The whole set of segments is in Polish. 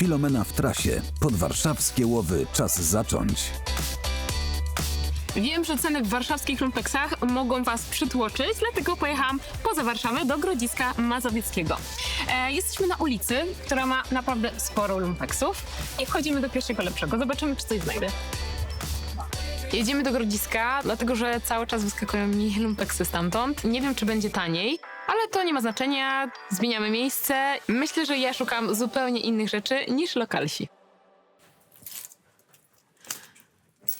Filomena w trasie. Podwarszawskie łowy czas zacząć. Wiem, że ceny w warszawskich lumpeksach mogą Was przytłoczyć, dlatego pojechałam poza Warszawę do Grodziska Mazowieckiego. E, jesteśmy na ulicy, która ma naprawdę sporo lumpeksów i wchodzimy do pierwszego lepszego. Zobaczymy, czy coś znajdę. Jedziemy do Grodziska, dlatego że cały czas wyskakują mi lumpeksy stamtąd. Nie wiem, czy będzie taniej, ale to nie ma znaczenia. Zmieniamy miejsce. Myślę, że ja szukam zupełnie innych rzeczy niż lokalsi.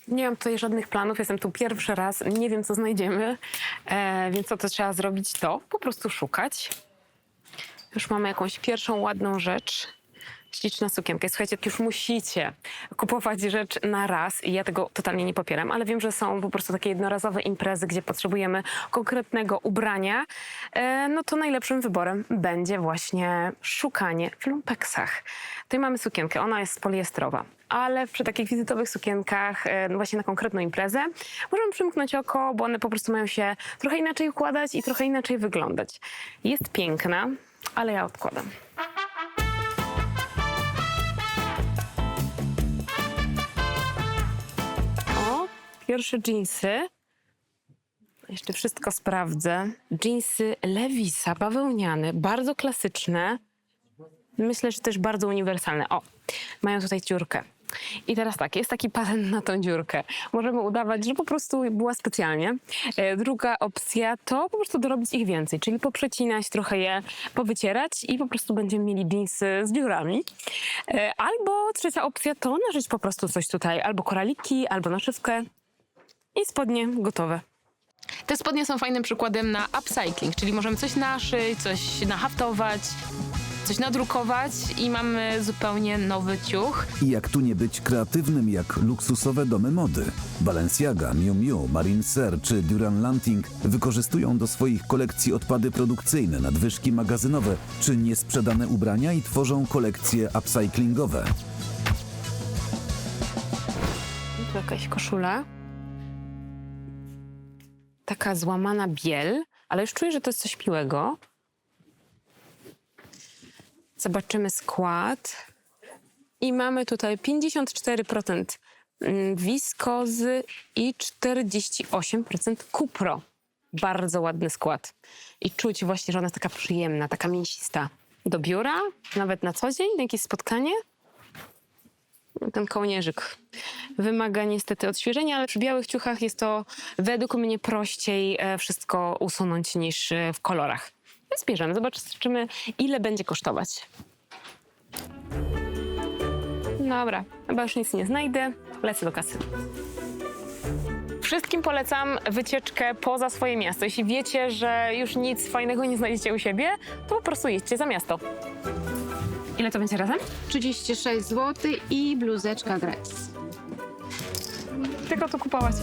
Nie mam tutaj żadnych planów, jestem tu pierwszy raz, nie wiem co znajdziemy, e, więc to, co trzeba zrobić to po prostu szukać. Już mamy jakąś pierwszą ładną rzecz. Śliczna sukienka. Słuchajcie, już musicie kupować rzecz na raz i ja tego totalnie nie popieram, ale wiem, że są po prostu takie jednorazowe imprezy, gdzie potrzebujemy konkretnego ubrania, e, no to najlepszym wyborem będzie właśnie szukanie w lumpeksach. Tutaj mamy sukienkę, ona jest poliestrowa, ale przy takich wizytowych sukienkach, e, no właśnie na konkretną imprezę, możemy przymknąć oko, bo one po prostu mają się trochę inaczej układać i trochę inaczej wyglądać. Jest piękna, ale ja odkładam. Pierwsze dżinsy. Jeszcze wszystko sprawdzę. Dżinsy Levisa, bawełniane, bardzo klasyczne. Myślę, że też bardzo uniwersalne. O, mają tutaj dziurkę. I teraz tak, jest taki patent na tą dziurkę. Możemy udawać, że po prostu była specjalnie. E, Druga opcja to po prostu dorobić ich więcej, czyli poprzecinać, trochę je powycierać i po prostu będziemy mieli jeansy z dziurami. E, Albo trzecia opcja to nażyć po prostu coś tutaj, albo koraliki, albo naszywkę i spodnie gotowe. Te spodnie są fajnym przykładem na upcycling, czyli możemy coś naszyć, coś nahaftować, coś nadrukować i mamy zupełnie nowy ciuch. I jak tu nie być kreatywnym jak luksusowe domy mody? Balenciaga, Miu Miu, Marine Serre czy Duran Lanting wykorzystują do swoich kolekcji odpady produkcyjne, nadwyżki magazynowe czy niesprzedane ubrania i tworzą kolekcje upcyclingowe. Tu jakaś koszula. Taka złamana biel, ale już czuję, że to jest coś miłego. Zobaczymy skład. I mamy tutaj 54% mm, wiskozy i 48% kupro. Bardzo ładny skład. I czuć właśnie, że ona jest taka przyjemna, taka mięsista. Do biura, nawet na co dzień, na jakieś spotkanie. Ten kołnierzyk wymaga niestety odświeżenia, ale przy białych ciuchach jest to według mnie prościej e, wszystko usunąć niż e, w kolorach. Więc bierzemy, zobaczymy ile będzie kosztować. Dobra, chyba już nic nie znajdę, lecę do kasy. Wszystkim polecam wycieczkę poza swoje miasto. Jeśli wiecie, że już nic fajnego nie znajdziecie u siebie, to po prostu jedźcie za miasto. Ile to będzie razem? 36 zł i bluzeczka gratis. Tylko to kupować.